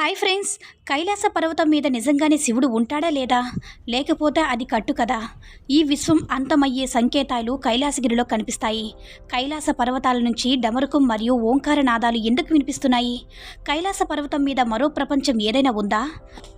Hi friends Kailasa పర్వతం మీద నిజంగానే శివుడు ఉంటాడా లేదా? లేకపోతే అది కట్టు కదా? ఈ విశ్వం అంతమయ్యే సంకేతాలు కైలాసగిరిలో కనిపిస్తాయి. కైలాస పర్వతాల నుంచి డమరుకం మరియు ఓంకార నాదాలు ఎందుకు వినిపిస్తున్నాయి? కైలాస పర్వతం మీద మరో ప్రపంచం ఏదైనా ఉందా?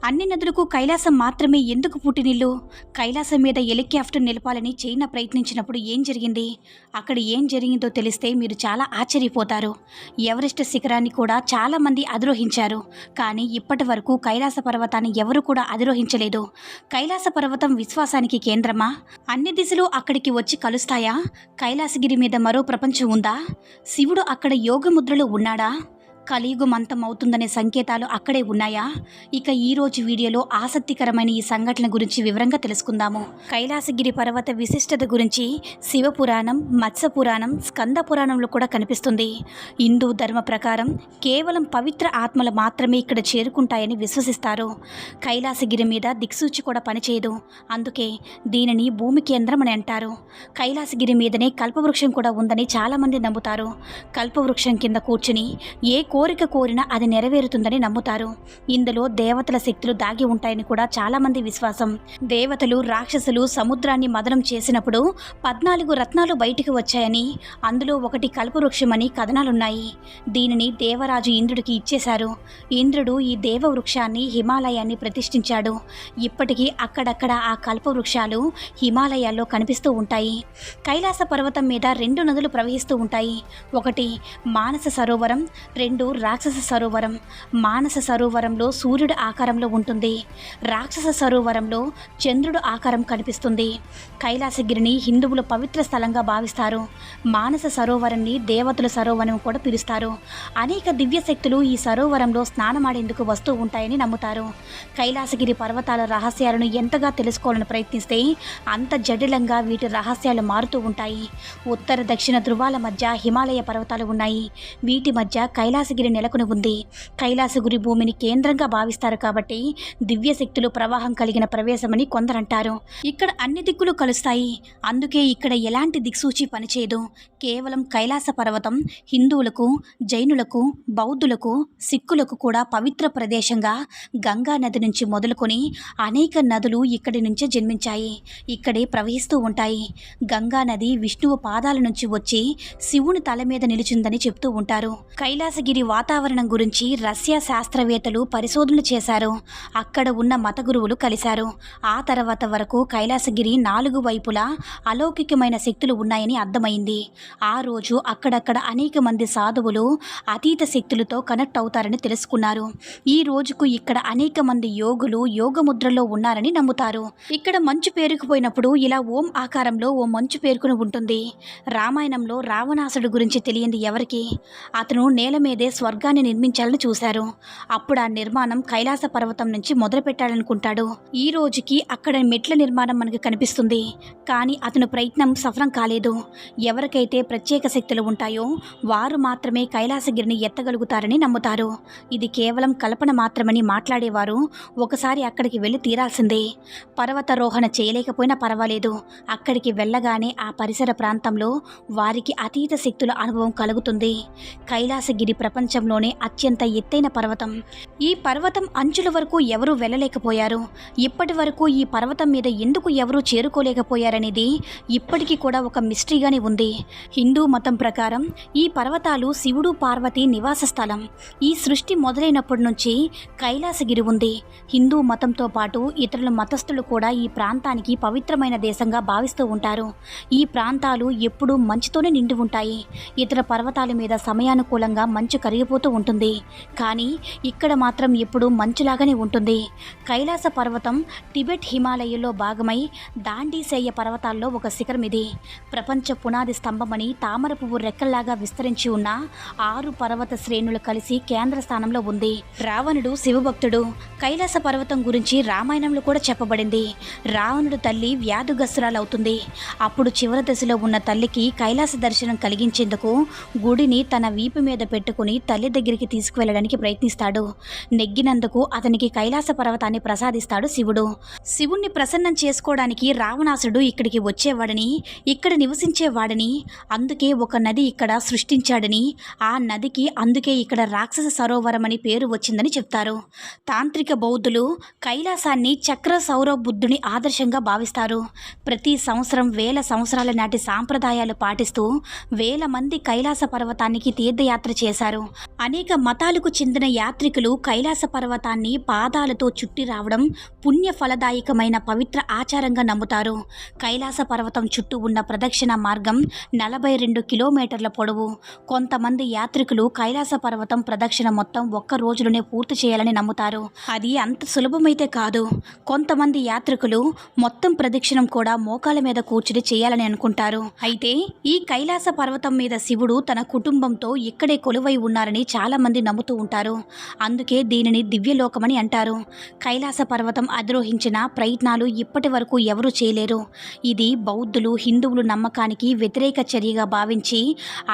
అన్ని నదులకు కైలాసం మాత్రమే ఎందుకు పుట్టినిల్లు? కైలాసం మీద హెలికాప్టర్ నిలపాలని చైనా ప్రయత్నించినప్పుడు ఏం జరిగింది? అక్కడ ఏం జరిగిందో తెలిస్తే మీరు చాలా ఆశ్చర్యపోతారు. ఎవరెస్ట్ శిఖరాన్ని కూడా చాలామంది అధిరోహించారు. కానీ ఇప్పటి వరకు కైలాస పర్వతాన్ని ఎవరు కూడా అధిరోహించలేదు. కైలాస పర్వతం విశ్వాసానికి కేంద్రమా? అన్ని దిశలు అక్కడికి వచ్చి కలుస్తాయా? కైలాసగిరి మీద మరో ప్రపంచం ఉందా? శివుడు అక్కడ యోగముద్రలో ఉన్నాడా? కలియుగం అవుతుందనే సంకేతాలు అక్కడే ఉన్నాయా? ఇక ఈ రోజు వీడియోలో ఆసక్తికరమైన ఈ సంఘటన గురించి వివరంగా తెలుసుకుందాము. కైలాసగిరి పర్వత విశిష్టత గురించి శివ పురాణం పురాణం స్కంద పురాణంలో కూడా కనిపిస్తుంది. హిందూ ధర్మ ప్రకారం కేవలం పవిత్ర ఆత్మలు మాత్రమే ఇక్కడ చేరుకుంటాయని విశ్వసిస్తారు. కైలాసగిరి మీద దిక్సూచి కూడా పనిచేయదు. అందుకే దీనిని భూమి కేంద్రం అని అంటారు. కైలాసగిరి మీదనే కల్పవృక్షం కూడా ఉందని చాలామంది నమ్ముతారు. కల్పవృక్షం కింద కూర్చుని ఏ కోరిక కోరినా అది నెరవేరుతుందని నమ్ముతారు. ఇందులో దేవతల శక్తులు దాగి ఉంటాయని కూడా చాలామంది విశ్వాసం. దేవతలు రాక్షసులు సముద్రాన్ని మదనం చేసినప్పుడు పద్నాలుగు రత్నాలు బయటికి వచ్చాయని అందులో ఒకటి కల్పవృక్షమని కథనాలున్నాయి. దీనిని దేవరాజు ఇంద్రుడికి ఇచ్చేశారు. ఇంద్రుడు ఈ దేవవృక్షాన్ని హిమాలయాన్ని ప్రతిష్ఠించాడు. ఇప్పటికీ అక్కడక్కడ ఆ కల్పవృక్షాలు హిమాలయాల్లో కనిపిస్తూ ఉంటాయి. కైలాస పర్వతం మీద రెండు నదులు ప్రవహిస్తూ ఉంటాయి. ఒకటి మానస సరోవరం రెండు రాక్షస సరోవరం మానస సరోవరంలో సూర్యుడు ఆకారంలో ఉంటుంది. రాక్షస సరోవరంలో చంద్రుడు ఆకారం కనిపిస్తుంది. కైలాసగిరిని హిందువులు పవిత్ర స్థలంగా భావిస్తారు. మానస సరోవరాన్ని దేవతల సరోవరం కూడా పిలుస్తారు. అనేక దివ్య శక్తులు ఈ సరోవరంలో స్నానమాడేందుకు వస్తూ ఉంటాయని నమ్ముతారు. కైలాసగిరి పర్వతాల రహస్యాలను ఎంతగా తెలుసుకోవాలని ప్రయత్నిస్తే అంత జటిలంగా వీటి రహస్యాలు మారుతూ ఉంటాయి. ఉత్తర దక్షిణ ధృవాల మధ్య హిమాలయ పర్వతాలు ఉన్నాయి. వీటి మధ్య కైలాస కైలాసగిరి నెలకొని ఉంది. కైలాసగిరి భూమిని కేంద్రంగా భావిస్తారు కాబట్టి దివ్య శక్తులు ప్రవాహం కలిగిన ప్రవేశమని కొందరంటారు. ఇక్కడ అన్ని దిక్కులు కలుస్తాయి. అందుకే ఇక్కడ ఎలాంటి దిక్సూచి పనిచేయదు. కేవలం కైలాస పర్వతం హిందువులకు జైనులకు బౌద్ధులకు సిక్కులకు కూడా పవిత్ర ప్రదేశంగా గంగా నది నుంచి మొదలుకొని అనేక నదులు ఇక్కడి నుంచే జన్మించాయి. ఇక్కడే ప్రవహిస్తూ ఉంటాయి. గంగా నది విష్ణువు పాదాల నుంచి వచ్చి శివుని తల మీద నిలిచిందని చెప్తూ ఉంటారు. కైలాసగిరి వాతావరణం గురించి రష్యా శాస్త్రవేత్తలు పరిశోధనలు చేశారు. అక్కడ ఉన్న మత గురువులు కలిశారు. ఆ తర్వాత వరకు కైలాసగిరి నాలుగు వైపులా అలౌకికమైన శక్తులు ఉన్నాయని అర్థమైంది. ఆ రోజు అక్కడక్కడ అనేక మంది సాధువులు అతీత శక్తులతో కనెక్ట్ అవుతారని తెలుసుకున్నారు. ఈ రోజుకు ఇక్కడ అనేక మంది యోగులు యోగ ముద్రలో ఉన్నారని నమ్ముతారు. ఇక్కడ మంచు పేరుకుపోయినప్పుడు ఇలా ఓం ఆకారంలో ఓ మంచు పేరుకుని ఉంటుంది. రామాయణంలో రావణాసుడు గురించి తెలియంది ఎవరికి? అతను నేల మీదే స్వర్గాన్ని నిర్మించాలని చూశారు. అప్పుడు ఆ నిర్మాణం కైలాస పర్వతం నుంచి మొదలు పెట్టాలనుకుంటాడు ఈ రోజుకి అక్కడ మెట్ల నిర్మాణం మనకు కనిపిస్తుంది. కానీ అతను ప్రయత్నం సఫలం కాలేదు. ఎవరికైతే ప్రత్యేక శక్తులు ఉంటాయో వారు మాత్రమే కైలాసగిరిని ఎత్తగలుగుతారని నమ్ముతారు. ఇది కేవలం కల్పన మాత్రమని మాట్లాడేవారు ఒకసారి అక్కడికి వెళ్ళి తీరాల్సిందే. పర్వతారోహణ చేయలేకపోయినా పర్వాలేదు. అక్కడికి వెళ్ళగానే ఆ పరిసర ప్రాంతంలో వారికి అతీత శక్తుల అనుభవం కలుగుతుంది. కైలాసగిరి ప్రపంచ ప్రపంచంలోనే అత్యంత ఎత్తైన పర్వతం. ఈ పర్వతం అంచుల వరకు ఎవరూ వెళ్ళలేకపోయారు. ఇప్పటి వరకు ఈ పర్వతం మీద ఎందుకు ఎవరూ చేరుకోలేకపోయారనేది ఇప్పటికీ కూడా ఒక మిస్టరీగానే ఉంది. హిందూ మతం ప్రకారం ఈ పర్వతాలు శివుడు పార్వతి నివాస స్థలం. ఈ సృష్టి మొదలైనప్పటి నుంచి కైలాసగిరి ఉంది. హిందూ మతంతో పాటు ఇతరుల మతస్థులు కూడా ఈ ప్రాంతానికి పవిత్రమైన దేశంగా భావిస్తూ ఉంటారు. ఈ ప్రాంతాలు ఎప్పుడూ మంచుతోనే నిండి ఉంటాయి. ఇతర పర్వతాల మీద సమయానుకూలంగా మంచు కరిగిపోతూ ఉంటుంది. కానీ ఇక్కడ మాత్రం ఇప్పుడు మంచులాగానే ఉంటుంది. కైలాస పర్వతం టిబెట్ హిమాలయాల్లో భాగమై దాండీసేయ పర్వతాల్లో ఒక శిఖరం ఇది. ప్రపంచ పునాది స్తంభమని తామర పువ్వు రెక్కల్లాగా విస్తరించి ఉన్న ఆరు పర్వత శ్రేణులు కలిసి కేంద్ర స్థానంలో ఉంది. రావణుడు శివభక్తుడు. కైలాస పర్వతం గురించి రామాయణంలో కూడా చెప్పబడింది. రావణుడు తల్లి వ్యాధుగస్రాలవుతుంది అప్పుడు చివరి దశలో ఉన్న తల్లికి కైలాస దర్శనం కలిగించేందుకు గుడిని తన వీపు మీద పెట్టుకుని తల్లి దగ్గరికి తీసుకువెళ్ళడానికి ప్రయత్నిస్తాడు. నెగ్గినందుకు అతనికి కైలాస పర్వతాన్ని ప్రసాదిస్తాడు శివుడు. శివుణ్ణి ప్రసన్నం చేసుకోవడానికి రావణాసుడు ఇక్కడికి వచ్చేవాడని ఇక్కడ నివసించేవాడని అందుకే ఒక నది ఇక్కడ సృష్టించాడని ఆ నదికి అందుకే ఇక్కడ రాక్షస సరోవరం అని పేరు వచ్చిందని చెప్తారు. తాంత్రిక బౌద్ధులు కైలాసాన్ని చక్ర సౌరవ బుద్ధుని ఆదర్శంగా భావిస్తారు. ప్రతి సంవత్సరం వేల సంవత్సరాల నాటి సాంప్రదాయాలు పాటిస్తూ వేల మంది కైలాస పర్వతానికి తీర్థయాత్ర చేశారు. అనేక మతాలకు చెందిన యాత్రికులు కైలాస పర్వతాన్ని పాదాలతో చుట్టి రావడం పుణ్య ఫలదాయకమైన పవిత్ర ఆచారంగా నమ్ముతారు. కైలాస పర్వతం చుట్టూ ఉన్న ప్రదక్షిణ మార్గం నలభై రెండు కిలోమీటర్ల పొడవు. కొంతమంది యాత్రికులు కైలాస పర్వతం ప్రదక్షిణ మొత్తం ఒక్క రోజులోనే పూర్తి చేయాలని నమ్ముతారు. అది అంత సులభమైతే కాదు. కొంతమంది యాత్రికులు మొత్తం ప్రదక్షిణం కూడా మోకాల మీద కూర్చుని చేయాలని అనుకుంటారు. అయితే ఈ కైలాస పర్వతం మీద శివుడు తన కుటుంబంతో ఇక్కడే కొలువై ఉన్నారని చాలామంది నమ్ముతూ ఉంటారు. అందుకే దీనిని దివ్యలోకమని అంటారు. కైలాస పర్వతం అధిరోహించిన ప్రయత్నాలు ఇప్పటి వరకు ఎవరూ చేయలేరు. ఇది బౌద్ధులు హిందువులు నమ్మకానికి వ్యతిరేక చర్యగా భావించి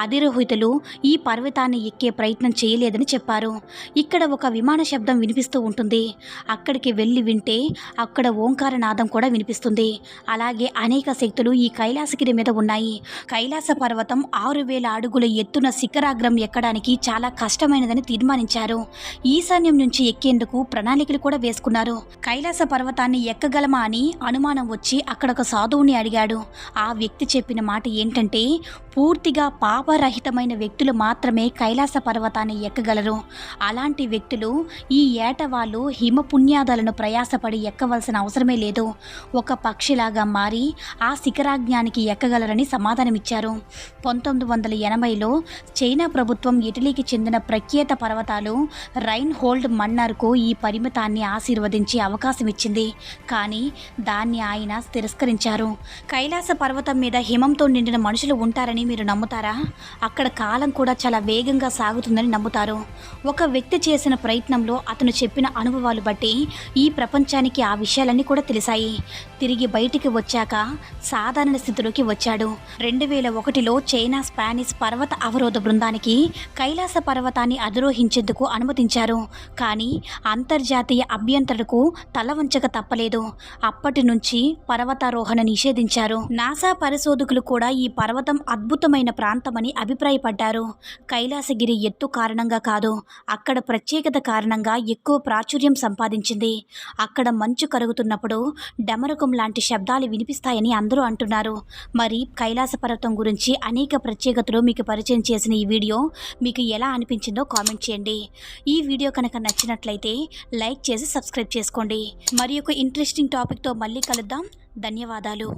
అధిరోహితులు ఈ పర్వతాన్ని ఎక్కే ప్రయత్నం చేయలేదని చెప్పారు. ఇక్కడ ఒక విమాన శబ్దం వినిపిస్తూ ఉంటుంది. అక్కడికి వెళ్ళి వింటే అక్కడ ఓంకారనాదం కూడా వినిపిస్తుంది. అలాగే అనేక శక్తులు ఈ కైలాసగిరి మీద ఉన్నాయి. కైలాస పర్వతం ఆరు వేల అడుగుల ఎత్తున శిఖరాగ్రం ఎక్కడానికి చాలా కష్టమైనదని తీర్మానించారు. ఈశాన్యం నుంచి ఎక్కేందుకు ప్రణాళికలు కూడా వేసుకున్నారు. కైలాస పర్వతాన్ని ఎక్కగలమా అని అనుమానం వచ్చి అక్కడ ఒక సాధువుని అడిగాడు. ఆ వ్యక్తి చెప్పిన మాట ఏంటంటే పూర్తిగా పాపరహితమైన వ్యక్తులు మాత్రమే కైలాస పర్వతాన్ని ఎక్కగలరు. అలాంటి వ్యక్తులు ఈ ఏట వాళ్ళు హిమ పుణ్యాదాలను ప్రయాసపడి ఎక్కవలసిన అవసరమే లేదు. ఒక పక్షిలాగా మారి ఆ శిఖరాజ్ఞానికి ఎక్కగలరని సమాధానమిచ్చారు. పంతొమ్మిది వందల ఎనభైలో చైనా ప్రభుత్వం ఇటలీకి చెందిన ప్రఖ్యాత పర్వతాలు రైన్ హోల్డ్ మన్నర్కు ఈ పరిమితాన్ని ఆశీర్వదించే అవకాశం ఇచ్చింది. కానీ దాన్ని ఆయన తిరస్కరించారు. కైలాస పర్వతం మీద హిమంతో నిండిన మనుషులు ఉంటారని మీరు నమ్ముతారా? అక్కడ కాలం కూడా చాలా వేగంగా సాగుతుందని నమ్ముతారు. ఒక వ్యక్తి చేసిన ప్రయత్నంలో అతను చెప్పిన అనుభవాలు బట్టి ఈ ప్రపంచానికి ఆ విషయాలన్నీ కూడా తెలిసాయి. తిరిగి బయటికి వచ్చాక సాధారణ స్థితిలోకి వచ్చాడు. రెండు వేల ఒకటిలో చైనా స్పానిష్ పర్వత అవరోధ బృందానికి కైలాస పర్వతాన్ని అధిరోహించేందుకు అనుమతించారు. కానీ అంతర్జాతీయ అభ్యంతరకు తల వంచక తప్పలేదు. అప్పటి నుంచి పర్వతారోహణ నిషేధించారు. నాసా పరిశోధకులు కూడా ఈ పర్వతం అద్భుతమైన ప్రాంతమని అభిప్రాయపడ్డారు. కైలాసగిరి ఎత్తు కారణంగా కాదు అక్కడ ప్రత్యేకత కారణంగా ఎక్కువ ప్రాచుర్యం సంపాదించింది. అక్కడ మంచు కరుగుతున్నప్పుడు డమరకం లాంటి శబ్దాలు వినిపిస్తాయని అందరూ అంటున్నారు. మరి కైలాస పర్వతం గురించి అనేక ప్రత్యేకతలు మీకు పరిచయం చేసిన ఈ వీడియో మీకు ఎలా అనిపించిందో కామెంట్ చేయండి. ఈ వీడియో కనుక నచ్చినట్లయితే లైక్ చేసి సబ్స్క్రైబ్ చేసుకోండి. మరి ఒక ఇంట్రెస్టింగ్ టాపిక్తో మళ్ళీ కలుద్దాం. ధన్యవాదాలు.